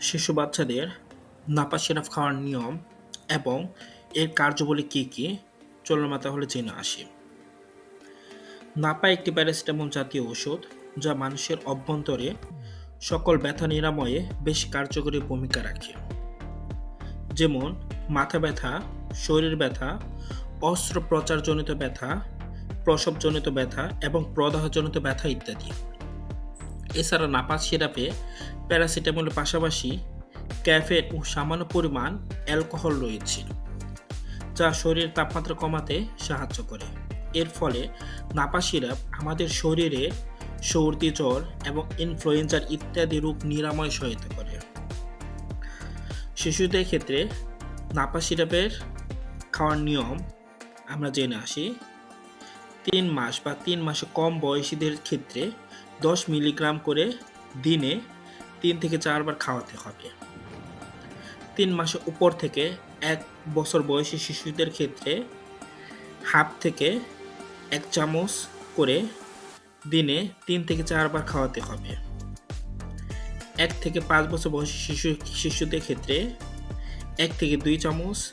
শিশু বাচ্চাদের নাপা সিরাপ খাওয়ার নিয়ম এবং এর কার্যবলী কী কী? চলুন তাহলে জেনে আসি। নাপা একটি প্যারাসিটামল জাতীয় ওষুধ যা মানুষের অভ্যন্তরে সকল ব্যথা নিরাময়ে বেশ কার্যকরী ভূমিকা রাখে। যেমন, মাথা ব্যথা, শরীর ব্যথা, অস্ত্রোপচারজনিত ব্যথা, প্রসবজনিত ব্যথা এবং প্রদাহজনিত ব্যথা ইত্যাদি। এছাড়া নাপাস সিরাপে প্যারাসিটামলের পাশাপাশি ক্যাফেন ও সামান্য পরিমাণ অ্যালকোহল রয়েছে, যা শরীরের তাপমাত্রা কমাতে সাহায্য করে। এর ফলে নাপা সিরাপ আমাদের শরীরে সর্দি, জ্বর এবং ইনফ্লুয়েঞ্জার ইত্যাদি রোগ নিরাময় সহায়তা করে। শিশুদের ক্ষেত্রে নাপা সিরাপের খাওয়ার নিয়ম আমরা জেনে আসি, তিন মাস বা তিন মাসে কম বয়সীদের ক্ষেত্রে দশ মিলিগ্রাম করে দিনে তিন থেকে চারবার খাওয়াতে হবে। তিন মাসের উপর থেকে এক বছর বয়সী শিশুদের ক্ষেত্রে হাফ থেকে এক চামচ করে দিনে তিন থেকে চারবার খাওয়াতে হবে। এক থেকে পাঁচ বছর বয়সী শিশু, শিশুদের ক্ষেত্রে এক থেকে দুই চামচ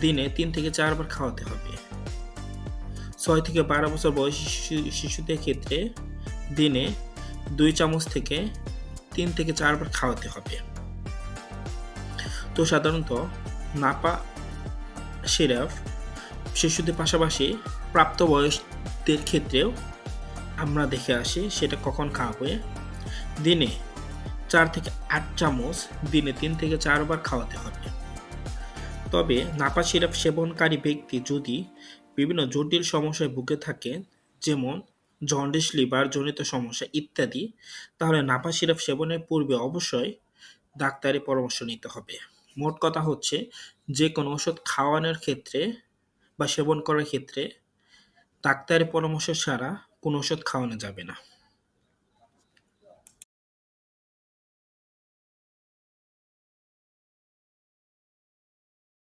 দিনে তিন থেকে চারবার খাওয়াতে হবে। ছয় থেকে বারো বছর বয়সী শিশু, শিশুদের ক্ষেত্রে দিনে দুই চামচ থেকে তিন থেকে চারবার খাওয়াতে হবে। তো সাধারণত নাপা সিরাপ শিশুদের পাশাপাশি প্রাপ্তবয়স্কদের ক্ষেত্রেও আমরা দেখে আসি সেটা কখন খাওয়াবে। দিনে চার থেকে আট চামচ দিনে তিন থেকে চারবার খাওয়াতে হবে। তবে নাপা সিরাপ সেবনকারী ব্যক্তি যদি বিভিন্ন জটিল সমস্যায় ভুগে থাকে যেমন জন্ডিস, লিভার জনিত সমস্যা ইত্যাদি, তাহলে নাপা সিরাপ সেবনের পূর্বে অবশ্যই ডাক্তারের পরামর্শ নিতে হবে। মোট কথা হচ্ছে, যে কোনো ওষুধ খাওয়ানোর ক্ষেত্রে বা সেবন করার ক্ষেত্রে ডাক্তারের পরামর্শ ছাড়া কোনো ওষুধ খাওয়ানো যাবে না।